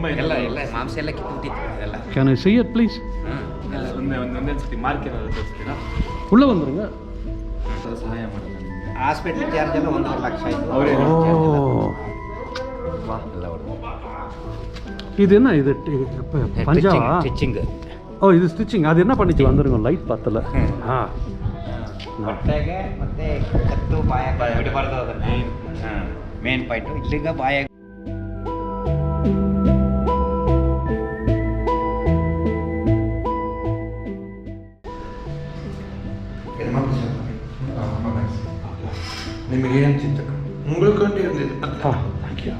ಅಷ್ಟೇನಾ ಹಾಂ ತುಂಬ ತುಂಬ ಇದೆ ಎಲ್ಲ ಎಲ್ಲ ಮಾಂಸ ಎಲ್ಲ ಕಿತ್ತುಬಿಟ್ಟಿತ್ತು ಅದೆಲ್ಲ can I see it please hmm. ಎಲ್ಲ ಒಂದೇ ಒಂದು ಒಂದೇ ಸತಿ ಮಾರ್ಕ್ ಏನಾದ್ರು ತೋರಿಸ್ತೀರಾ உள்ளே வந்துருங்க ಅದು ಸಹಾಯ ಮಾಡಲ್ಲ ನಿಮಗೆ ಹಾಸ್ಪಿಟ್ಲ್ ಚಾರ್ಜ್ ಎಲ್ಲ ಒಂದೂವರೆ ಲಕ್ಷ ಆಯಿತು ಅವರೇ ஓ ಎಲ್ಲ ಹೊಡೆದು இது என்ன இது டி- ப- பஞ்சாவா ಸ್ಟಿಚಿಂಗ್ ஓ இது ஸ்டிச்சிங் அது என்ன பண்ணிச்சு வந்துருங்க லைட் பத்தல ஆ ಹೊಟ್ಟೆಗೆ ಮತ್ತೆ ಕತ್ತು ಬಾಯ ಬಿಡಬಾರ್ದು ಅದನ್ನ ಮೇನ್ ಪಾಯಿಂಟು ಇಲ್ಲಿಂದ ಬಾಯ ನಿಮಗೆ ಏನು ಚಿಂತಕರು ಉಳ್ಕೊಂಡು ಇರಲಿಲ್ಲ. ಹಾಂ ಥ್ಯಾಂಕ್ ಯು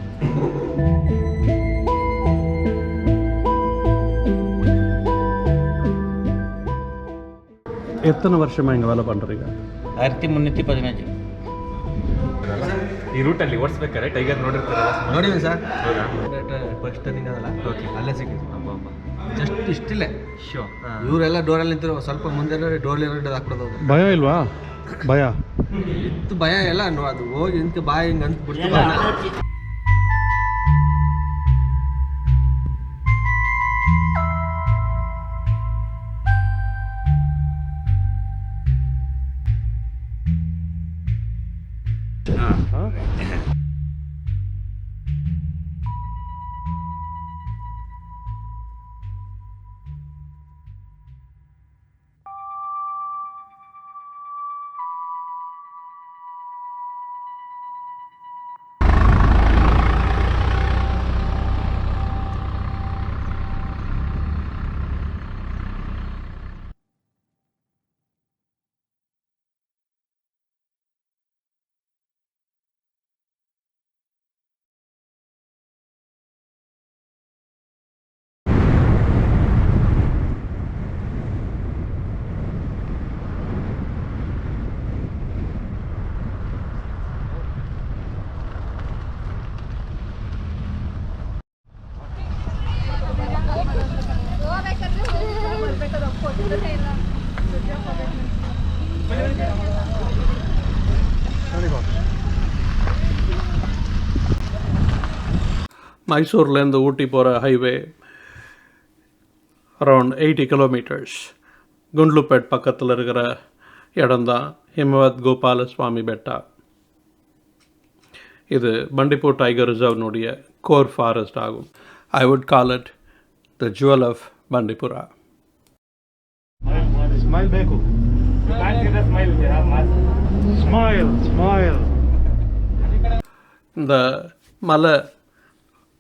எத்தனை வருஷமாக இங்கே வேலை பண்ணுறீங்க ಆಯಿರತ್ತಿ ಮುನ್ನೂತಿ ಪದಿನೈದು ಈ ರೂಟಲ್ಲಿ ಓಡಿಸ್ಬೇಕಾದ್ರೆ ಟೈಗರ್ ನೋಡಿರ್ತಾರಲ್ಲ? ನೋಡಿವಿ ಸರ್. ಫಸ್ಟ್ ಟರ್ನಿಂಗ್ ಅದಲ್ಲ? ಓಕೆ ಅಲ್ಲೇ ಸಿಕ್ಕಿತ್ತು ನಮ್ಮ ಅಮ್ಮ ಜಸ್ಟ್ ಇಷ್ಟಿಲ್ಲೇ. ಶೋ ಇವರೆಲ್ಲ ಡೋರಲ್ಲಿ ನಿಂತಿರೋ ಸ್ವಲ್ಪ ಮುಂದೆ ಡೋರ್ಲಿ ರೆಡ್ ಹಾಕ್ಬಿಡೋದು. ಭಯ ಇಲ್ವಾ? ಭಯ? ಇತ್ತು ಭಯ ಎಲ್ಲ ಅದು ಹೋಗಿ ಇಂತ ಬಾಯಿ ಹಿಂಗೆ ಅಂತ ಬಿಡ್ತೀವಿ ಹಾಂ? மைசூர்லேருந்து ஊட்டி போகிற highway around eighty kilometres Gundlupet பக்கத்தில் இருக்கிற இடம்தான் ஹிமவத் கோபால சுவாமி பெட்டா. இது பண்டிப்பூர் டைகர் ரிசர்வ்னுடைய கோர் ஃபாரஸ்ட் ஆகும். I would call it the jewel of Bandipura இந்த மலை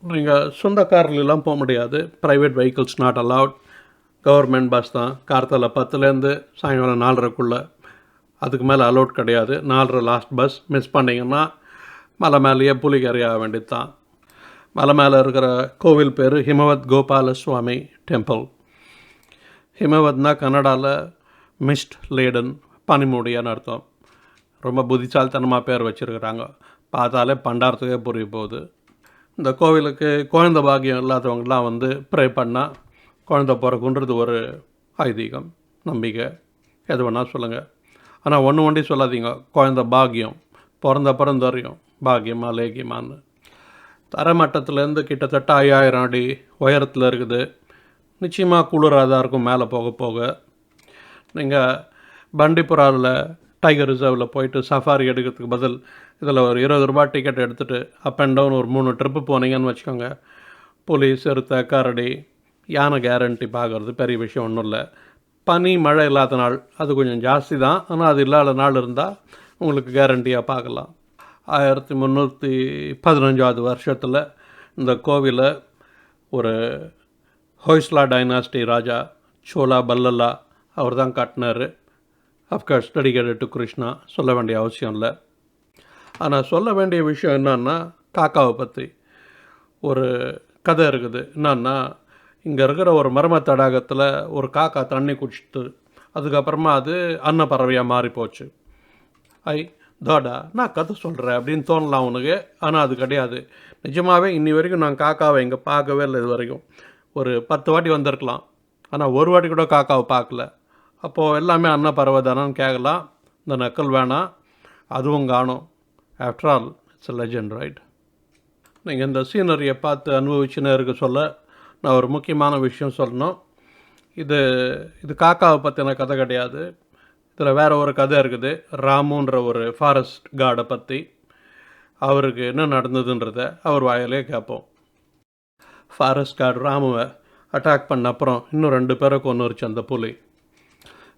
நீங்கள் சொந்த கார்லாம் போக முடியாது. Private vehicles not allowed government bus தான். கார்த்தால பத்துலேருந்து சாயங்காலம் நாலரைக்குள்ளே. அதுக்கு மேலே அலோட் கிடையாது. நாலரை லாஸ்ட் பஸ் மிஸ் பண்ணிங்கன்னா மலை மேலேயே புலிகரை ஆக வேண்டியது தான் மலை மேலே இருக்கிற கோவில் பேர் ஹிமவத் கோபால சுவாமி டெம்பிள் ஹிமவத்னா கன்னடாவில் மிஸ்ட் லேடன் பனிமூடியான்னு அர்த்தம். ரொம்ப புத்திசாலித்தனமாக பேர் வச்சுருக்குறாங்க. பார்த்தாலே பண்டாரத்துக்கே புரிய போகுது. இந்த கோவிலுக்கு குழந்த பாக்கியம் இல்லாதவங்களாம் வந்து ப்ரே பண்ணால் குழந்த பிறக்குன்றது ஒரு ஐதீகம் நம்பிக்கை. எது வேணால் சொல்லுங்கள் ஆனால் ஒன்று ஒண்டி சொல்லாதீங்க. குழந்த பாக்கியம் பிறந்த பிறந்தறியும் பாக்கியமா லேகியமான்னு தரமட்டத்துலேருந்து கிட்டத்தட்ட ஐயாயிரம் அடி உயரத்தில் இருக்குது. நிச்சயமாக குளிராக தான் இருக்கும். மேலே போக போக. நீங்கள் பண்டிபுராவில் டைகர் ரிசர்வில் போயிட்டு சஃபாரி எடுக்கிறதுக்கு பதில் இதில் ஒரு இருபது ரூபா டிக்கெட் எடுத்துகிட்டு அப் அண்ட் டவுன் ஒரு மூணு ட்ரிப்பு போனீங்கன்னு வச்சுக்கோங்க. புலி சிறுத்தை கரடி யானை கேரண்டி பார்க்குறது பெரிய விஷயம் ஒன்றும் இல்லை. பனி மழை இல்லாத நாள் அது கொஞ்சம் ஜாஸ்தி தான். ஆனால் அது இல்லாத நாள் இருந்தால் உங்களுக்கு கேரண்டியாக பார்க்கலாம். ஆயிரத்தி முந்நூற்றி பதினஞ்சாவது வருஷத்தில் இந்த கோவிலை ஒரு ஹொய்ஸ்லா டைனாஸ்டி ராஜா சோலா பல்லல்லா அவர் தான் கட்டினார் அஃப்கோர்ஸ் டெடிகேட்டட் டு கிருஷ்ணா சொல்ல வேண்டிய அவசியம் இல்லை. ஆனால் சொல்ல வேண்டிய விஷயம் என்னன்னா காக்காவை பற்றி ஒரு கதை இருக்குது. என்னன்னா இங்கே இருக்கிற ஒரு மர்ம தடாகத்தில் ஒரு காக்கா தண்ணி குடிச்சிட்டு அதுக்கப்புறமா அது அன்னப்பறவையாக மாறி போச்சு ஐ தோடா நான் கதை சொல்கிறேன் அப்படின்னு தோணலாம் உனக்கு. ஆனால் அது கிடையாது. நிஜமாகவே இன்னி வரைக்கும் நான் காக்காவை இங்கே பார்க்கவே இல்லை இது வரைக்கும். ஒரு பத்து வாட்டி வந்திருக்கலாம். ஆனால் ஒரு வாட்டி கூட காக்காவை பார்க்கல. அப்போது எல்லாமே அன்ன பறவை தானான்னு கேட்கலாம். இந்த நக்கல் வேணாம். அதுவும் காணும். After all it's legend right நீங்கள் இந்த சீனரியை பார்த்து அனுபவிச்சுன்னு இருக்க சொல்ல நான் ஒரு முக்கியமான விஷயம் சொல்லணும். இது இது காக்காவை பற்றின கதை கிடையாது. இதில் வேறு ஒரு கதை இருக்குது. ராமுன்ற ஒரு ஃபாரஸ்ட் கார்டை பற்றி அவருக்கு என்ன நடந்ததுன்றத அவர் வாயிலே கேட்போம் ஃபாரஸ்ட் கார்டு ராமுவை அட்டாக் பண்ண அப்புறம் இன்னும் ரெண்டு பேரை கொண்டுருச்சு அந்த புலி.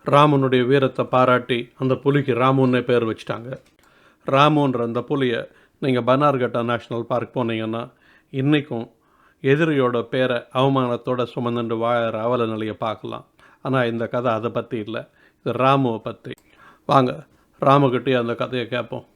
ராமனுடைய வீரத்தை பாராட்டி அந்த புலிக்கு ராமுன்னே பேர் வச்சிட்டாங்க. ராமுன்ற அந்த புலியை நீங்கள் பனார்கட்டா நேஷ்னல் பார்க் போனீங்கன்னா இன்றைக்கும் எதிரியோட பேரை அவமானத்தோட சுமந்துட்டு வாழற அவல நிலையை பார்க்கலாம். ஆனால் இந்த கதை அதை பற்றி இல்லை. இது ராமுவை பற்றி வாங்க ராமுக்கிட்டே அந்த கதையை கேட்போம்.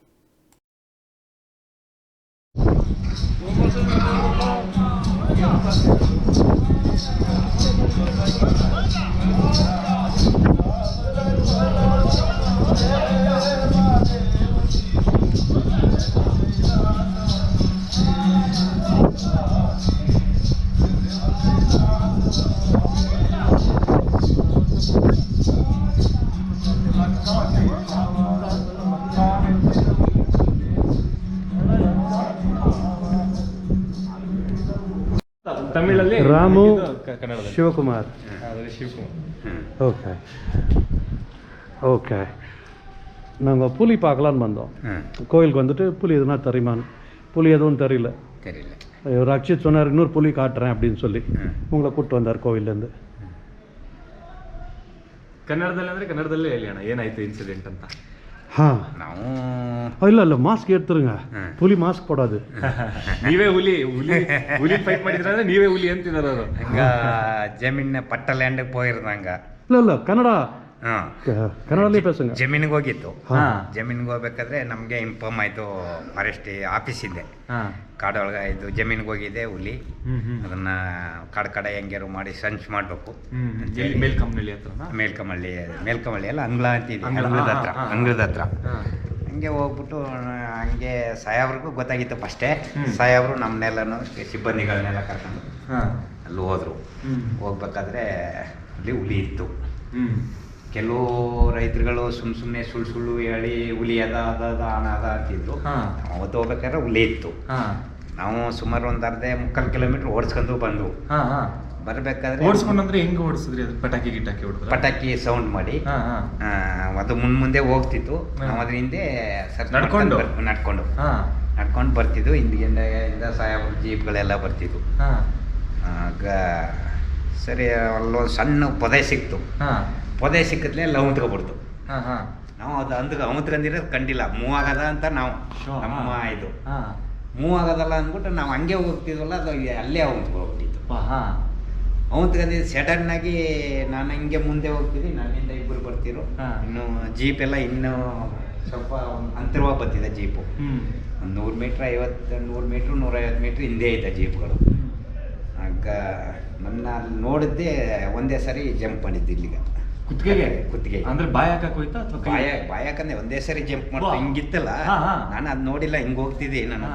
ತಮಿಳಲ್ಲಿ ರಾಮು ಇದು ಕ- ಕನ್ನಡದಲ್ಲಿ ಶಿವಕುಮಾರ್ ಅದ್ರಲ್ಲಿ ಶಿವಕುಮಾರ್ ஓகே ஓகே நாங்கள் புலி பார்க்கலான்னு வந்தோம் ம் கோயிலுக்கு வந்துட்டு புலி எதுனா தெரியுமான்னு புலி எதுவும் தெரியல தெரியல ஒரு அக்ஷித் சொன்னார் இன்னொரு புலி காட்டுறேன் அப்படின்னு சொல்லி ம். உங்களை கூப்பிட்டு வந்தார் கோவில்லேருந்து ಕನ್ನಡದಲ್ಲಿ ಅಂದ್ರೆ ಕನ್ನಡದಲ್ಲೇ ಹೇಳಿ ಅಣ್ಣ ಏನಾಯ್ತು ಇನ್ಸಿಡೆಂಟ್ ಅಂತ ಹಾಂ ನಾವು ಇಲ್ಲ ಇಲ್ಲ ಮಾಸ್ಕ್ எடுத்துருங்க ம். புலி மாஸ்க் போடாது ನೀವೇ ಹುಲಿ ಹುಲಿ ಹುಲಿ ಫೈಟ್ ಮಾಡಿದ್ರ ಅಂದ್ರೆ ನೀವೇ ಹುಲಿ ಅಂತಿದಾರ ಅವರು ಹಂಗ ಜಮೀನ್ ಪಟ್ಟ ಲ್ಯಾಂಡ್ಗೆ போயிருந்தாங்க இல்லை இல்லை கன்னடா ಕರಾವಳಿ ಪ್ರಸಂಗ ಜಮೀನಿಗೆ ಹೋಗಿತ್ತು ಜಮೀನಿಗೆ ಹೋಗ್ಬೇಕಾದ್ರೆ ನಮಗೆ ಇನ್ಫಾರ್ಮ್ ಆಯಿತು ಫಾರೆಸ್ಟ್ ಆಫೀಸಿಂದ ಕಾಡೊಳಗೆ ಇದು ಜಮೀನಿಗೆ ಹೋಗಿದೆ ಹುಲಿ. ಅದನ್ನ ಕಾಡು ಕಡೆ ಹೆಂಗ್ಯಾರು ಮಾಡಿ ಸಂಚ್ ಮಾಡಬೇಕು. ಮೇಲ್ಕಂಬಳ್ಳಿ ಮೇಲ್ಕಂಬಳ್ಳಿ ಮೇಲ್ಕಂಬಳ್ಳಿ ಅಲ್ಲ ಅಂಗ್ಲ ಅಂತಿದೆ ಅಂಗ್ಲದ ಹತ್ರ ಅಂಗ್ಲದ ಹತ್ರ. ಹಂಗೆ ಹೋಗ್ಬಿಟ್ಟು ಹಂಗೆ ಸಾಯಾಬ್ರಿಗೂ ಗೊತ್ತಾಗಿತ್ತು ಫಸ್ಟೇ. ಸಾಯಾಬ್ರು ನಮ್ಮನ್ನೆಲ್ಲನೂ ಸಿಬ್ಬಂದಿಗಳನ್ನೆಲ್ಲ ಕರ್ಕೊಂಡು ಅಲ್ಲಿ ಹೋದರು. ಹೋಗ್ಬೇಕಾದ್ರೆ ಅಲ್ಲಿ ಹುಲಿ ಇತ್ತು. ಕೆಲವು ರೈತರುಗಳು ಸುಮ್ ಸುಮ್ಮನೆ ಸುಳ್ಳು ಸುಳ್ಳು ಹೇಳಿ ಹುಲಿ ಅದ ಅದ ಅದ ಆನ ಅದ ಅಂತಿದ್ರು. ಅವತ್ತು ಹೋಗ್ಬೇಕಾದ್ರೆ ಹುಲಿ ಇತ್ತು. ಹಾ. ನಾವು ಸುಮಾರು ಒಂದು ಅರ್ಧ ಮುಕ್ಕಾಲು ಕಿಲೋಮೀಟರ್ ಓಡಿಸ್ಕೊಂಡು ಬಂದು ಹಾ ಹಾ. ಬರಬೇಕಾದ್ರೆ ಓಡಿಸ್ಕೊಂಡ್ರೆ ಹೆಂಗ್ ಓಡಿಸಿದ್ರಿ ಅದು? ಪಟಾಕಿ ಗಿಟಾಕಿ ಹೊಡೆದ್ರ? ಪಟಾಕಿ ಸೌಂಡ್ ಮಾಡಿ. ಹಾ ಹಾ. ಅದು ಮುಂದ್ ಮುಂದೆ ಹೋಗ್ತಿತ್ತು. ನಾವು ಅದ್ರ ಹಿಂದೆ ನಡ್ಕೊಂಡು? ನಡ್ಕೊಂಡು. ಹಾ. ನಡ್ಕೊಂಡು ಬರ್ತಿದ್ವು. ಹಿಂದಿಗಿಂದ ಸಾಹೇಬ್ರ ಜೀಪ್ಗಳೆಲ್ಲ ಬರ್ತಿದ್ವು. ಹಾ. ಆಗ ಸರಿ ಅಲ್ಲೊಂದು ಸಣ್ಣ ಪೊದೆ ಸಿಕ್ತು. ಹಾ. ಪೊದೆ ಸಿಕ್ಕಿದ್ಲೆ ಎಲ್ಲ ಉಂತ್ಕೊಬಿಡ್ತು ಹಾ ಹಾ. ನಾವು ಅದು ಅಂದ್ ಅವಂತ್ಕೊಂಡಿರೋದು ಕಂಡಿಲ್ಲ. ಮೂವ್ ಆಗದ ಅಂತ ನಾವು ನಮ್ಮ ಹಾ. ಇದು. ಮೂವ್ ಆಗೋದಲ್ಲ ಅಂದ್ಬಿಟ್ಟು ನಾವು ಹಂಗೆ ಹೋಗ್ತಿದ್ವಲ್ಲ ಅದು ಅಲ್ಲೇ ಅವಂತ್ಕೊಬಿಟ್ಟಿತ್ತು ಹಾ. ಅವಂತ್ಕೊಂಡಿದ್ದು ಸಡನ್ ಆಗಿ ನಾನು ಹಿಂಗೆ ಮುಂದೆ ಹೋಗ್ತೀನಿ ನನ್ನಿಂದ ಇಬ್ಬರು ಬರ್ತಿರು. ಇನ್ನು ಜೀಪ್ ಎಲ್ಲ ಇನ್ನೂ ಸ್ವಲ್ಪ ಅಂತರವಾಗಿ ಬರ್ತಿದೆ ಜೀಪು ಒಂದು ನೂರು ಮೀಟ್ರ್ ಐವತ್ತು ನೂರು ಮೀಟ್ರ್ ನೂರೈವತ್ತು ಮೀಟ್ರ್ ಹಿಂದೆ ಇದೆ ಜೀಪ್ಗಳು ಆಗ ನನ್ನ ಅಲ್ಲಿ ನೋಡಿದ್ದೆ ಒಂದೇ ಸರಿ ಜಂಪ್ ಮಾಡಿದ್ದು ಇಲ್ಲಿಗ. ಕುತ್ತಿಗೆಗೆ? ಕುತ್ತಿಗೆ ಅಂದ್ರೆ ಬಾಯ ಹಾಕಕ್ ಹೋಯ್ತಾ ಅಥವಾ? ಬಾಯ ಬಾಯಕಂದ್ರೆ ಒಂದೇ ಸರಿ ಜಂಪ್ ಮಾಡ್ತಾ ಹಿಂಗಿತ್ತಲ್ಲ. ನಾನು ಅದ್ ನೋಡಿಲ್ಲ ಹಿಂಗೆ ಹೋಗ್ತಿದ್ದೆ ನಾನು.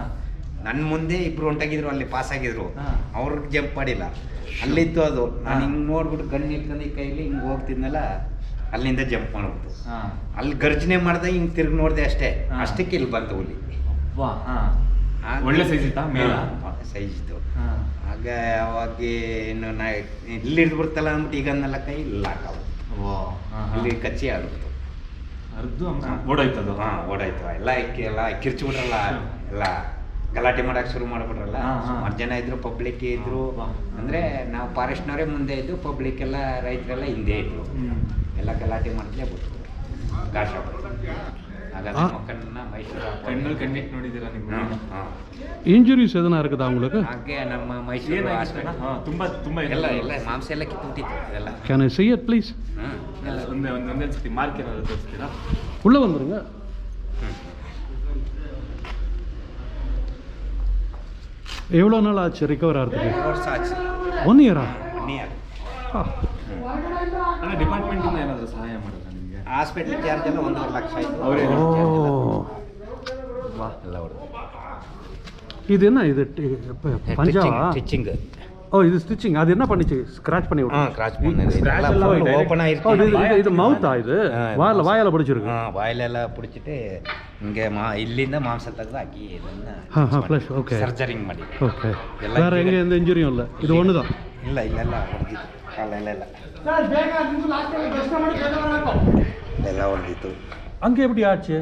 ನನ್ನ ಮುಂದೆ ಇಬ್ರು ಹೊಂಟಾಗಿದ್ರು ಅಲ್ಲಿ ಪಾಸ್ ಆಗಿದ್ರು. ಅವ್ರ ಅವ್ರಿಗೆ ಜಂಪ್ ಮಾಡಿಲ್ಲ. ಅಲ್ಲಿತ್ತು ಅದು. ನಾನು ಹಿಂಗ್ ನೋಡ್ಬಿಟ್ಟು ಗಣ್ಣು ಇಟ್ಕೊಂಡು ಈ ಕೈಲಿ ಹಿಂಗ್ ಹೋಗ್ತಿದ್ನಲ್ಲ ಅಲ್ಲಿಂದ ಜಂಪ್ ಮಾಡ್ಬಿಟ್ಟು ಹಾ. ಅಲ್ಲಿ ಗರ್ಜನೆ ಮಾಡ್ದೆ ಹಿಂಗ್ ತಿರ್ಗಿ ನೋಡಿದೆ ಅಷ್ಟೇ. ಅಷ್ಟಕ್ಕೆ ಇಲ್ಲಿ ಬಂತು ಹುಲಿ. ಒಳ್ಳೆ ಸೈಜ್ ಇತ್ತಾ? ಮೇಲ? ಸೈಜ್ ಇತ್ತು. ಆಗ ಅವಾಗ ಏನು ನಾ ಇಲ್ಲಿ ಹಿಡ್ದು ಬಿಡ್ತಲ್ಲ ಅಂದ್ಬಿಟ್ಟು ಈಗ ಅನ್ನಲ್ಲ ಕೈ ಲಾಕ್ ಹಾ ಇಲ್ಲಿ ಕಚ್ಚಿ ಆಗ್ಬಿಡ್ತು ಅರ್ದು ಅದು ಹಾ ಓಡಾಯ್ತು. ಎಲ್ಲ ಇಕ್ಕಿ ಎಲ್ಲ ಕಿರ್ಚ್ಬಿಟ್ರಲ್ಲ ಎಲ್ಲ ಗಲಾಟೆ ಮಾಡಕ್ ಶುರು ಮಾಡ್ಬಿಟ್ರಲ್ಲ. ಸುಮಾರು ಜನ ಇದ್ರು ಪಬ್ಲಿಕ್ ಇದ್ರು. ಅಂದ್ರೆ ನಾವು ಫಾರೆಸ್ಟ್ನವರೇ ಮುಂದೆ ಇದ್ದು ಪಬ್ಲಿಕ್ ಎಲ್ಲ ರೈತರೆಲ್ಲ ಹಿಂದೆ ಇದ್ರು. ಎಲ್ಲ ಗಲಾಟೆ ಮಾಡ್ತಲೇ ಬಿಟ್ರು. ಗಾಶ ಆಗ ಆ. ಮಕ್ಕಳನ್ನ ಮೈಸೂರು ಕಣ್ಣಲ್ಲಿ ಕಣ್ಣಿಟ್ಟು ನೋಡಿದ್ದೀರಾ ನೀವು ಹ್ಮ್, ಹ್ಮ್. இன்ஜுரிஸ் எதுனா இருக்குதா உங்களுக்கு ಹಾಗೆ ನಮ್ಮ ಮೈಸೂರು ಏನಾಗಿತ್ತು ಅಣ್ಣ? ಹಾ, ತುಂಬಾ ತುಂಬಾ ಎಲ್ಲ ಎಲ್ಲ ಮಾಂಸ ಎಲ್ಲ ಕಿತ್ತುಬಿಟ್ಟಿತ್ತು ಎಲ್ಲ can I see it please hmm ಎಲ್ಲ ಒಂದೇ ಒಂದ್ ಒಂದೇ ಸತಿ ಮಾರ್ಕ್ ಏನಾದ್ರು ತೋರಿಸ್ತೀರಾ உள்ளே வந்துருங்க எவ்வளோ நாள் ஆச்சு ரிகவர் ஆகிறதுக்கு ವರ್ಷ ಆಚೆ ஒன் இயரா ಒನ್ ಇಯರ್ ಅಂದ್ರೆ ಡಿಪಾರ್ಟ್ಮೆಂಟ್ ಹಾಸ್ಪಿಟ್ಲ್ ಚಾರ್ಜ್ ಎಲ್ಲ ಒಂದೂವರೆ ಲಕ್ಷ ಆಯಿತು. ಎಲ್ಲ ಹೊಡೆದು இதுன்னா இது என்ன இது பஞ்சாவா ஸ்டிச்சிங் ஓ இது ஸ்டிச்சிங் அது என்ன பண்ணிச்சு ஸ்கிராச் பண்ணி விட்டு ஸ்கிராச் பண்ணது ஸ்கிராச் எல்லாம் ஓபன் ஆயிருக்கு இது இது மவுத்தா இது வாயில வாயால பிடிச்சிருக்கு வாயில எல்லாம் பிடிச்சிட்டு இங்க மா ಇಲ್ಲಿಂದ ಮಾಂಸ ತೆಗೆದು ಹಾಕಿ ಇದನ್ನ ಹಾ ಹಾ ಪ್ಲಸ್ ಓಕೆ ಸರ್ಜರಿಂಗ್ ಮಾಡಿ. வேற எங்க எந்த இன்ஜுரியும் இல்ல இது ஒண்ணு தான் இல்ல இல்ல இல்ல ಹೊರಗಿದೆ ಕಾಲ ಇಲ್ಲ ಇಲ್ಲ. ಸರ್ ಬೇಗ ನಿಂದು ಲಾಸ್ಟ್ ಟೈಮ್ ಎಲ್ಲ ಹೊಡೆದಿತ್ತು ಹಂಗೆ ಬಿಡಿ ಆಚೆ.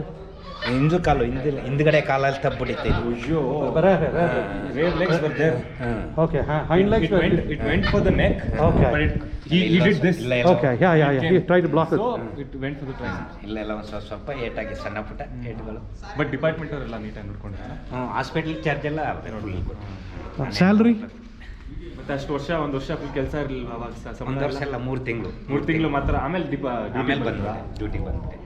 ಹಿಂದೂ ಕಾಲು ಹಿಂದಿಲ್ಲ ಹಿಂದ್ಗಡೆ ಕಾಲಲ್ಲಿ ತಬ್ಬಿಡಿತ್ತೆ ಅಯ್ಯೋ. ಬರ wave legs over there okay ಹಾ. Hind legs it went for the neck okay but it he he okay yeah yeah yeah he tried to block it. So it went for the ಇಲ್ಲ ಎಲ್ಲ ಒಂದು ಸ್ವಲ್ಪ ಸ್ವಲ್ಪ ಏಟಾಗಿ ಸಣ್ಣ ಪುಟ್ಟ ಏಟ್ಗಳು. But department ಅವರೆಲ್ಲ ನೀಟಾಗಿ ನೋಡ್ಕೊಂಡ್ರು. ಹಾಂ ಹಾಸ್ಪಿಟಲ್ ಚಾರ್ಜ್ ಎಲ್ಲ ಸ್ಯಾಲ್ರಿ ಮತ್ತೆ ಅಷ್ಟು ವರ್ಷ ಒಂದು ವರ್ಷ ಫುಲ್ ಕೆಲಸ ಇರಲಿಲ್ಲ ಅವಾಗ ಸ- ಸಂಬಳ ಒಂದು ವರ್ಷ ಎಲ್ಲ. ಎಲ್ಲ ಮೂರು ತಿಂಗಳು ಮೂರು ತಿಂಗಳು ಮಾತ್ರ ಆಮೇಲೆ ದೀಪ ಆಮೇಲೆ ಬಂದ್ಬಿಟ್ಟೆ ಡ್ಯೂಟಿಗೆ ಬಂದ್ಬಿಟ್ಟೆ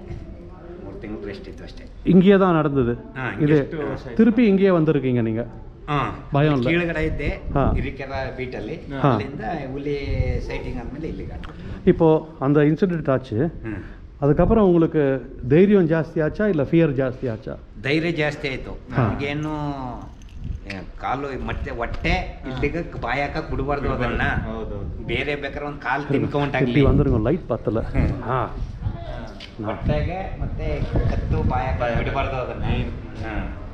ಮೂರು ತಿಂಗಳು ರೆಸ್ಟ್ ಇತ್ತು ಅಷ್ಟೇ இங்கேயே தான் நடந்தது ಹಾ, இது ಎಷ್ಟು ವರ್ಷ ಆಯ್ತು? திருப்பಿ இங்கேயே வந்திருக்கீங்க நீங்க ಹಾಂ ಭಯ ಇಲ್ಲ. ಕೀಳಗಡೆ ಇದ್ದೆ ಹಾ. ಹಿರಿಕೆರ ಬೀಟಲ್ಲಿ ಹಾ. ಅಲ್ಲಿಂದ ಹುಲಿ ಸೈಟಿಂಗ್ ಆದ್ಮೇಲೆ ಇಲ್ಲಿಗೆ இப்போ அந்த இன்சிடென்ட் ஆச்சு ಹ್ಞೂ அதுக்கப்புறம் உங்களுக்கு தைரியம் ஜாஸ்தி ஆச்சா இல்லை ஃபியர் ஜாஸ்தி ஆச்சா ಧೈರ್ಯ ಜಾಸ್ತಿ ಆಯಿತು ಹಾ. ನನಗೇನು ಏ, ಕಾಲು ಮತ್ತೆ ಹೊಟ್ಟೆ ಇಲ್ಲಿಗೆ ಬಾಯಾಕ ಬಿಡಬಾರ್ದು ಅದನ್ನ ಹೌದೌದು. ಬೇರೆ ಬೇಕಾದ್ರೆ ಒಂದು ಕಾಲು இப்படி ತಿನ್ಕೊಂಟಾಗ್ಲಿ வந்துருங்க லைட் பத்தல ಹ್ಮ್. ஆ ಹೊಟ್ಟೆಗೆ ಮತ್ತೆ ಕತ್ತು ಬಾಯಾಕ ಬಿಡಬಾರ್ದು ಅದನ್ನ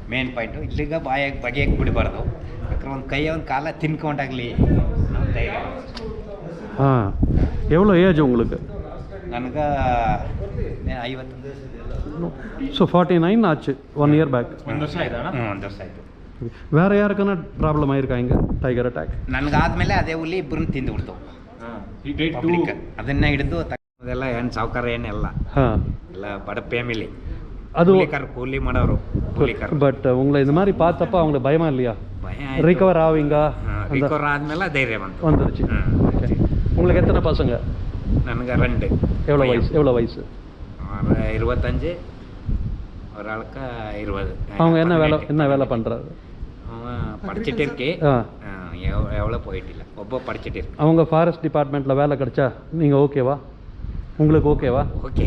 ಮೇನ್ ಪಾಯಿಂಟು ಇಲ್ಲಿಗೆ ಬಾಯಾಗ ಬಗೆಯಕ್ಕೆ ಬಿಡಬಾರ್ದು ಬೇಕಾದ್ರೆ ಒಂದು ಕೈ ಒಂದು ಕಾಲ ತಿನ್ಕೊಂಡಾಗ್ಲಿ ನಮ್ಮ ಧೈರ್ಯ ஆ எவ்வளோ ஏஜ் உங்களுக்கு ನನಗೆ ಐವತ್ತು ஸோ ஃபார்ட்டி நைன் ஆச்சு ஒன் ಇಯರ್ ಬ್ಯಾಕ್ ಒಂದು ವರ್ಷ ಆಯ್ತಾ ಅಣ್ಣ? ಹ್ಞೂ ಒಂದು ವರ್ಷ ಆಯಿತು வேற யாருக்கான ப்ராப்ளம் ஆயிருக்கா இங்க டைகர் ಅಟ್ಯಾಕ್ ನನಗಾದ್ಮೇಲೆ ಅದೇ ಹುಲಿ ಇಬ್ಬರನ್ನ ತಿಂದು ಹಾ. He did two. ಪಬ್ಲಿಕ್ ಅದನ್ನ ಹಿಡಿದು ಅದೆಲ್ಲ ಏನು ಸಾವುಕಾರ ಏನೆಲ್ಲ ಹಾಂ ಎಲ್ಲ ಬಡ ಫ್ಯಾಮಿಲಿ ಅದು ಕೂಲಿಕರ್ ಕೂಲಿ ಮಾಡೋರು ಕೂಲಿಕರ್ பட் உங்களை இந்த மாதிரி பார்த்தப்ப அவங்களுக்கு பயமா இல்லையா ಭಯ ரிகவர் ஆவீங்க அந்த ರಿಕವರ್ ಆದ್ಮೇಲೆ ಧೈರ್ಯ ಬಂತು வந்துருச்சு ಹ್ಮ್. ஓகே உங்களுக்கு எத்தனை பசங்க ನನಗೆ ரெண்டு எவ்வளோ வயசு எவ்வளோ வயசு ஒரு இருபத்தஞ்சு ஒரு ஆளுக்கு இருபது அவங்க என்ன வேலை பதினெட்டு. என்ன வேலை பண்றாரு அவன் படிச்சுட்டு இருக்கே. எவ்வளோ போயிட்டு இல்லை. ரொம்ப படிச்சுட்டு இருக்கு. அவங்க ஃபாரஸ்ட் டிபார்ட்மெண்ட்டில் வேலை கிடைச்சா நீங்கள் ஓகேவா உங்களுக்கு ஓகேவா ஓகே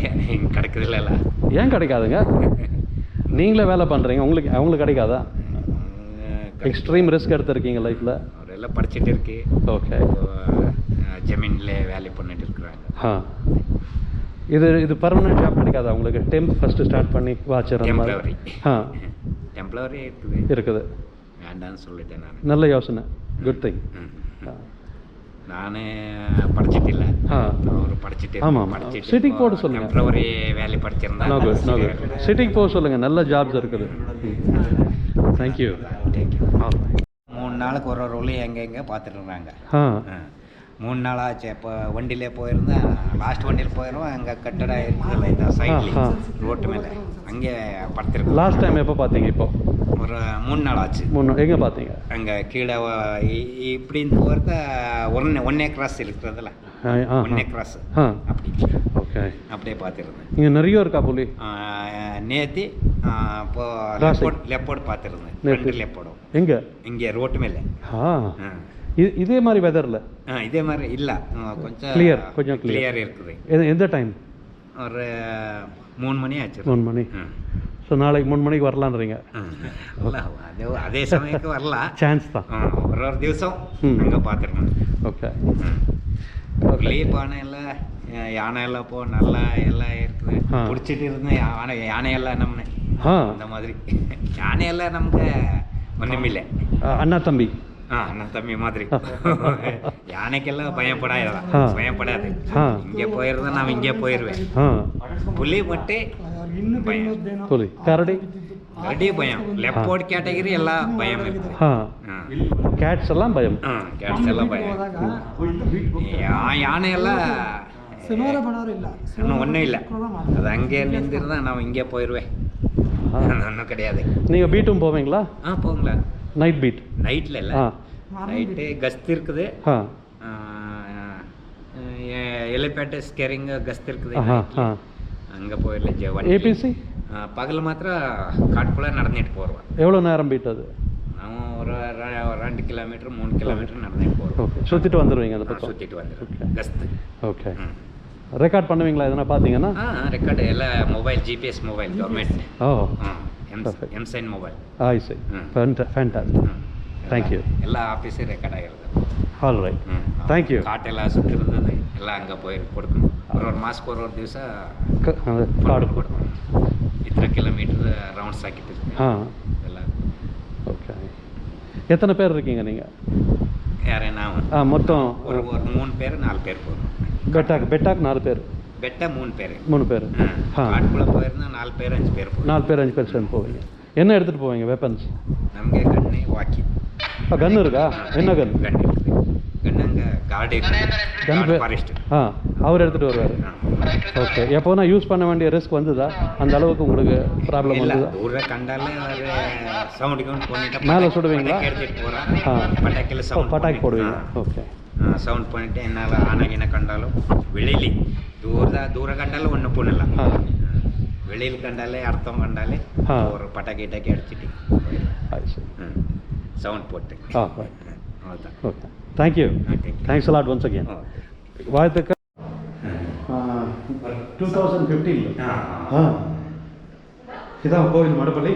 கிடைக்கிறதில்ல ஏன் கிடைக்காதுங்க? நீங்களே வேலை பண்ணுறீங்க உங்களுக்கு அவங்களுக்கு கிடைக்காதா? எக்ஸ்ட்ரீம் ரிஸ்க் எடுத்துருக்கீங்க லைஃப்பில் அவரெல்லாம் படிச்சுட்டு இருக்கு. ஓகே ஜமீனில் வேலை பண்ணிட்டு இருக்கிறாங்க. ஆ. இது இது பர்மனெண்ட் ஜாப் கிடைக்காது உங்களுக்கு? டெம்ப் ஃபஸ்ட்டு ஸ்டார்ட் பண்ணி வாட்சர் அந்த மாதிரி. ஆ. டெம்ப்ளவரி இருக்குது. இருக்குது. வேண்டான்னு சொல்லிட்டேன் நான். நல்ல யோசனை. குட் திங் நான் படிச்சிட்டில்ல. ஆ. அவர் படிச்சுட்டு ஆமா, ஆமா. City-க்கு போட சொல்லுங்க. டெம்ப்ளவரி வேலை படிச்சிருந்தா நோ குட் நோ குட் சிட்டிக்கு போக சொல்லுங்க. நல்ல ஜாப்ஸ் இருக்குது. தேங்க்யூ தேங்க்யூ மூணு நாளுக்கு ஒரு ஒரு எங்கே எங்கே பார்த்துட்டு இருந்தாங்க. ஆ. மூணு நாள் ஆச்சு. இப்போ வண்டியிலே போயிருந்தேன். லாஸ்ட் வண்டியில் போயிடுவோம் அங்கே கட்டடம் இருக்குதுல்ல இந்த சைட்லேயே. ரோட்டு மேலே. அங்கே படுத்திருக்கோம். லாஸ்ட் டைம் எப்போ பார்த்தீங்க இப்போ? ஒரு மூணு நாள் ஆச்சு. முன்ன எங்கே பார்த்தீங்க? அங்கே கீழே இப்படின்னு போகிறத ஒன்னே ஒன்னே கிராஸ் இருக்கிறதுல. ஒன்னே கிராஸ் அப்படி. ஓகே. அப்படியே பார்த்துருந்தேன். இங்கே நிறைய இருக்கா புலி நேத்தி இப்போ. லெப்போர்ட் லெப்போர்ட் பார்த்துருந்தேன். ரெண்டு லெப்போடும் எங்கே? இங்கே ரோட்டு மேலே. ஆ. இது இதே மாதிரி வெதரில் இதே மாதிரி இல்லை. கொஞ்சம் கிளியர் கொஞ்சம் கிளியர் இருக்குது. எது எந்த டைம் ஒரு மூணு மணி ஆச்சு. மூணு மணி. ஸோ நாளைக்கு மூணு மணிக்கு வரலான்றீங்க. அதே சமயத்துக்கு வரலாம். சான்ஸ் தான். ஒரு ஒரு திவசம் அங்கே பார்த்துருக்கோம் ஓகே லீப்பான இல்லை யானை எல்லாம் போ நல்லா எல்லாம் இருக்குது. பிடிச்சிட்டு இருந்தேன் யானை யானையெல்லாம் நம்ம அந்த மாதிரி. யானையெல்லாம் நமக்கு ஒன்றுமில்லை அண்ணா தம்பி. ஆ அண்ணன் தம்பி மாதிரி யானைக்கெல்லாம் பயப்படாத ஆ. பயப்படாது ஆ. இங்கே போயிருந்தா நான் இங்கே போயிடுவேன் ஆ புலி மட்டும் பயம் புலி கரடி கரடி பயம் லெப்போர்ட் கேட்டகரி எல்லாம் பயம் இருக்கு ஆ ஆ. கேட்ஸ் எல்லாம் பயம் ஆ கேட்ஸ் எல்லாம் பயம் ಯಾ- ಯಾನೆ ಎಲ್ಲ இன்னும் ஒன்றும் இல்லை அது அங்கே நின்றுருந்தா நான் இங்கே போயிடுவேன் ஆ. ஒன்றும் கிடையாது நீங்கள் பீட்டும் போவீங்களா ஆ போங்களா நைட் பீட் நைட்டில் இல்லை ஆ நைட்டு கஸ்த் இருக்குது ஆ ஆ, எ- ಎಲೆಪೇಟೆ ಸ್ಕೇರಿಂಗ್ ಗಸ್ತ್ இருக்குது ஆஹா ஆ அங்கே போயிடல ஏபிசி பகல் மாத்திர காட்டுக்குள்ளே நடந்துட்டு போடுவோம் எவ்வளோ நேரம் பீட் அது ನಾವು ஒரு ர- ஒரு ரெண்டு கிலோமீட்டர் மூணு கிலோமீட்டர் நடந்துட்டு போகிறோம் ஓகே சுற்றிட்டு வந்துடுவீங்க அந்த பக்கம் சுற்றிட்டு வந்துடுவோம் Okay. கஸ்து ஓகே ம். ரெக்கார்ட் பண்ணுவீங்களா எதனா பார்த்தீங்கன்னா ஆ ரெக்கார்டு ಎಲ್ಲ mobile G P S mobile government ஓ M Perfect. M sign mobile ஆய் சரி ம். ಥ್ಯಾಂಕ್ ಯು ಎಲ್ಲ ಆಫೀಸು ರೆಕಾರ್ಡ್ ಆಗಿರೋದು ಆಲ್ ರೈಟ್ ಥ್ಯಾಂಕ್ ಯು ಕಾಟೆಲ್ಲ ಸುಟ್ಟಿರ್ತದೆ ಎಲ್ಲ ಹಂಗೆ ಹೋಗಿ ஒரு ಬರೋರು ಮಾಸ್ಕ್ ஒரு ದಿವಸ ಕಾರ್ಡ್ ಕೊಡ್ಕೊಂಡು இத்தனை கிலோமீட்டர் ரவுண்ட்ஸ் ஆக்கிட்டு ಹಾಂ ಎಲ್ಲ ஓகே எத்தனை பேர் இருக்கீங்க நீங்கள் யாரே நான் ஆ மொத்தம் ஒரு ஒரு மூணு பேர் நாலு பேர் போகிறோம் பெட்டாக்கு பெட்டாக்கு நாலு பேர். பெட்டா மூணு பேர். மூணு பேர். ஆ. காட்டுக்குள்ளே போயிருந்தா நாலு பேர் அஞ்சு பேர் நாலு பேர் அஞ்சு பேர் சேர்ந்து போவீங்க. என்ன எடுத்துகிட்டு போவீங்க வெப்பன்ஸ் ನಮಗೆ ಗನ್ನೆ ವಾಕಿ ஆ கன் இருக்கா? என்ன கன் ಗನ್ನೆ ಗನ್ ಗಾರ್ಡ್ ಫಾರೆಸ್ಟ್ ஆ அவர் எடுத்துகிட்டு வருவார். ஓகே எப்போனா யூஸ் பண்ண வேண்டிய ரிஸ்க் வந்ததா? அந்த அளவுக்கு உங்களுக்கு ப்ராப்ளம் வந்ததா? ಸೌಂಡ್ ಗೌಂಡ್ பண்ணிட்டா மேலே சுடுவீங்களா? எடுத்துட்டு போறான் ஆ. பட்டாக்கில ஓ, சவுண்ட் பட்டாக்கு போடுவீங்க. ஓகே. ಸೌಂಡ್ பண்ணிட்டு ಏನಾರ ಆನಾಗಿನ ಕಂಡಾಲು ಬೆಳೀಲಿ ದೂರದ ದೂರ ಕಂಡಾಲು ಒಣ್ಣು ಪೋನಲ್ಲ ಹಾ. வெளியில் கண்டாலே அர்த்தம் கண்டாலே. ஒரு பட்டாக்கி கிட்டாக்கி அடிச்சிட்டு சவுண்ட் போட்டு okay thank you. Thanks a lot once again வாழ்த்துக்கள் டூ தௌசண்ட் ஃபிஃப்டீன் இதான் கோவில் மடப்பள்ளி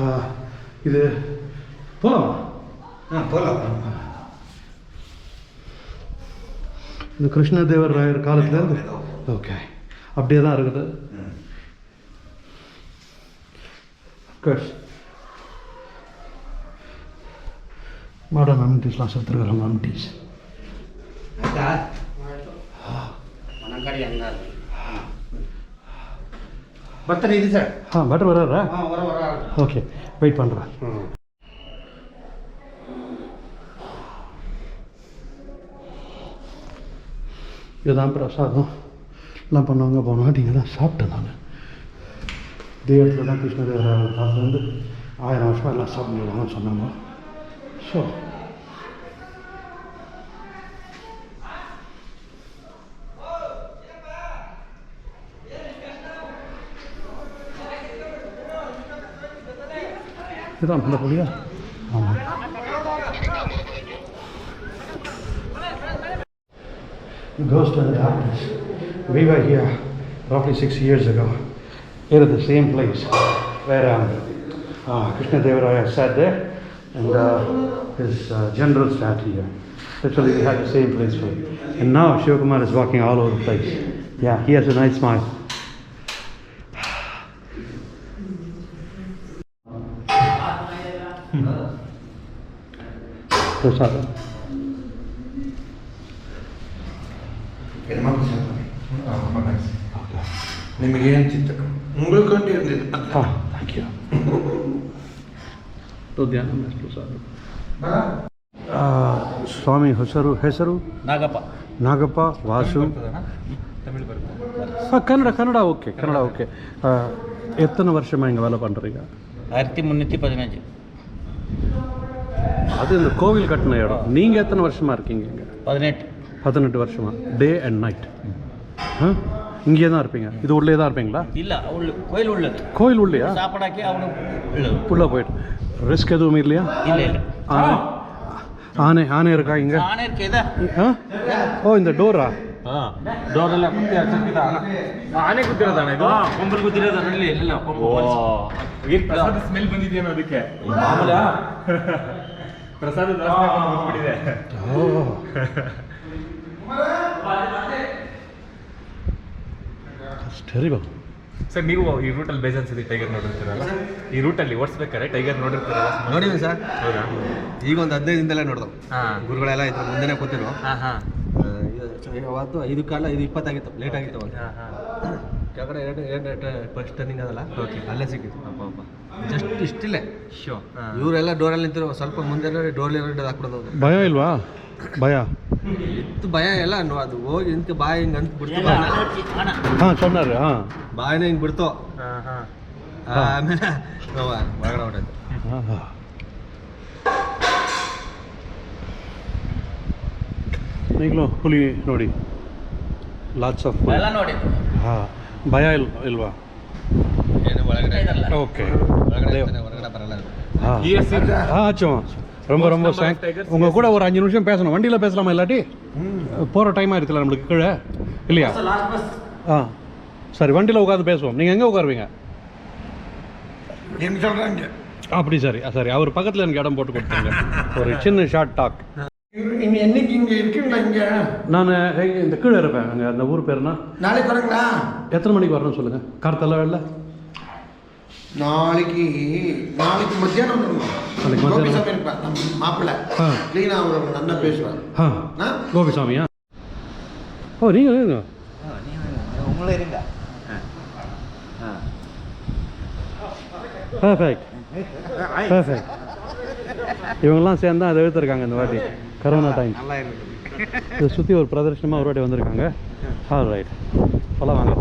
ஆ இது போகலாமா ஆ போகலாம் இந்த கிருஷ்ணதேவர் ராயர் காலத்துலேருந்து ஓகே அப்படியே தான் இருக்குது. மேடம் மெமரிஸ்லாம் செத்துருக்குற மெமரிஸ் பர்த்தர் இது ஆ பட்டர் வராரா? ஓகே வெயிட் பண்ணுறேன் இதுதான் பிரசாதம். எல்லாம் பண்ணுவாங்க போன வாட்டி இங்கே தான் சாப்பிட்டேன் நான். இதே இடத்துல தான் கிருஷ்ணதேவராயர் காலத்துலேருந்து ஆயிரம் வருஷம் எல்லாம் சாப்பிடுவாங்கன்னு சொன்னாங்க. ஸோ இதுதான் நல்ல புள்ளியா? ஆமாம் Ghost and darkness. We were here roughly six years ago, here at the same place where um, uh, Krishna Devaraya sat there and uh, his uh, general sat here. Literally, we had the same place for him. And now Shivakumar is walking all over the place. Yeah, he has a nice smile. Prasadam. ನಿಮಗೆ ಏನು ಚಿಂತೆ ಉಳ್ಕೊಂಡು ಇರಲಿಲ್ಲ Ah, thank you. तो ಧ್ಯಾನ ಪ್ರಸಾದ ಸ್ವಾಮಿ ಹೆಸರು ಹೆಸರು ನಾಗಪ್ಪ ನಾಗಪ್ಪ ವಾಸು ತಮಿಳ್ ಬರುತ್ತೆ ஆ கன்னட கன்னட ஓகே கன்னட ஓகே எத்தனை வருஷமா இங்கே வேலை பண்ணுறீங்க ஆயிரத்தி முந்நூற்றி பதினஞ்சு அது இந்த கோவில் கட்டின இடம் நீங்கள் எத்தனை வருஷமா இருக்கீங்க இங்கே பதினெட்டு பதினெட்டு வருஷமா டே அண்ட் நைட் ஆ இங்கே தான் இருப்பீங்க இது உள்ளே தான் இருப்பீங்களா ಇಲ್ಲ ಉಳ್ಳ ಕೊಯ್ಲು ಉಳ್ಳದು கோயில் உள்ளேயா ಸಾಪಡಾಕಿ ಅವನು ಉಳ್ಳದು உள்ளே போயிட்டு ரிஸ்க் எதுவும் இல்லையா ಇಲ್ಲ ಇಲ್ಲ ஆனை ஆனை ஆனை இருக்கா இங்கே ಆನೆ ಇದೆ ஆ ஓ இந்த டோரா ಡೋರೆಲ್ಲ ಕುತ್ತಿ ಹಚ್ಚಿದ ಆನೆ ಕೂತಿರೋದಣ್ಣ ಇದು ಕೊಂಬಲ್ ಕೂತಿರೋದ ನೋಡಿ ಎಲ್ಲ ಏನ್ ಪ್ರಸಾದ ಸ್ಮೆಲ್ ಬಂದಿದೆಯೇನೋ ಅದಕ್ಕೆ ಪ್ರಸಾದ ಬಂದ್ಬಿಟ್ಟಿದೆ ஓ ಟೆರಿಬಲ್ ಸರ್ ನೀವು ಈ ರೂಟಲ್ಲಿ ಬೇಜಾನ್ ಸತಿ ಟೈಗರ್ ನೋಡಿರ್ತೀರಲ್ಲ? ಈ ರೂಟಲ್ಲಿ ಓಡಿಸ್ಬೇಕಾರೆ ಟೈಗರ್ ನೋಡಿರ್ತೀರಲ್ಲ ನೋಡಿದ್ವಿ ಸರ್. ಹೌದಾ? ಈಗ ಒಂದು ಹದಿನೈದು ದಿನದಲ್ಲೇ ನೋಡ್ದವು. ಹಾಂ. ಗುರುಗಳೆಲ್ಲ ಇದ್ರು ಮುಂದೆನೇ ಕೂತಿರು ಹಾಂ ಹಾಂ. ಅವತ್ತು ಐದು ಕಾಲ ಇದು ಇಪ್ಪತ್ತಾಗಿತ್ತು ಲೇಟ್ ಆಗಿತ್ತು ಅವಾಗ ಹಾಂ ಹಾಂ. ಕೆಳಗಡೆ ಎರಡು ಎರಡು ಫಸ್ಟ್ ಟರ್ನಿಂಗ್ ಅದಲ್ಲ? ಓಕೆ ಅಲ್ಲೇ ಸಿಕ್ಕಿತ್ತು ಅಪ್ಪ ಅಪ್ಪ. ಜಸ್ಟ್ ಇಷ್ಟಿಲ್ಲೇ. ಶೋ ಇವರೆಲ್ಲ ಡೋರಲ್ಲಿ ನಿಂತಿರೋ ಸ್ವಲ್ಪ ಮುಂದೆ ಡೋರ್ಲಿ ಹಾಕ್ಬಿಡೋದು. ಭಯ ಇಲ್ವಾ? ಭಯ ಇತ್ತು ಭಯ ಎಲ್ಲ ನೋ- ಅದು ಹೋಗಿ ನಿಂತು ಬಾಯಿ ಹಿಂಗೆ ಅಂತ ಬಿಡ್ತು ಹಾಂ சொன்னார் ಹಾಂ ಬಾಯಿನ ಹಿಂಗೆ ಬಿಡ್ತು ಹಾಂ ಹಾಂ ಆಮೇಲೆ ನಾವು ಒಳಗಡೆ ಹೊರಟು ಈಗಲೂ ಹುಲಿ ನೋಡಿ ಲಾಟ್ಸ್ ಆಫ್ ಎಲ್ಲ ನೋಡಿ ಹಾಂ ಭಯ ಇಲ್ ಇಲ್ವಾ ಏನು ಒಳಗಡೆ ஓகே ಒಳಗಡೆ ಇರ್ತಾನೆ, ಹೊರಗಡೆ ಬರಲ್ಲ ಅದು. ஆ Yes, sir. ஆ ஆச்சும் ரொம்ப ரொம்ப உங்கள் கூட ஒரு அஞ்சு நிமிஷம் பேசணும். வண்டியில் பேசலாமா இல்லாட்டி? போகிற டைம் ஆயிருக்குல்ல நம்மளுக்கு கீழே. இல்லையா? ஆ. சரி வண்டியில் உட்காந்து பேசுவோம். நீங்கள் எங்கே உட்காருவீங்க? அப்படி சரி. சரி. அவர் பக்கத்தில் எனக்கு இடம் போட்டு கொடுத்துருங்க. ஒரு சின்ன ஷார்ட் டாக் என்னைக்கு இங்க இருக்கீங்களா இங்க? நான் இந்த கீழே இருப்பேன். அங்கே அந்த ஊர் பேருனா நாளைக்கு வரீங்களா? எத்தனை மணிக்கு வரணும்னு சொல்லுங்கள் கார்த்தல வேலை நாளைக்கு நாளைக்கு மத்தியானம் நாளைக்கு. கோபிசாமி இருப்பேன் நம்ம மாப்பிள்ளை. ஆ. கிளீனா அவர் நல்லா ஆ? கோபிசாமியா ஓ நீங்கள் இருங்க. உங்களும் இருங்க. பர்ஃபெக்ட் பர்ஃபெக்ட் இவங்கெல்லாம் சேர்ந்து தான் அதை எடுத்திருக்காங்க இந்த வாட்டி. கரோனா டைம் இதை சுற்றி ஒரு பிரதர்ஷனமாக ஒரு வாட்டி வந்திருக்காங்க. ஆல் ரைட் போலாம் வாங்க.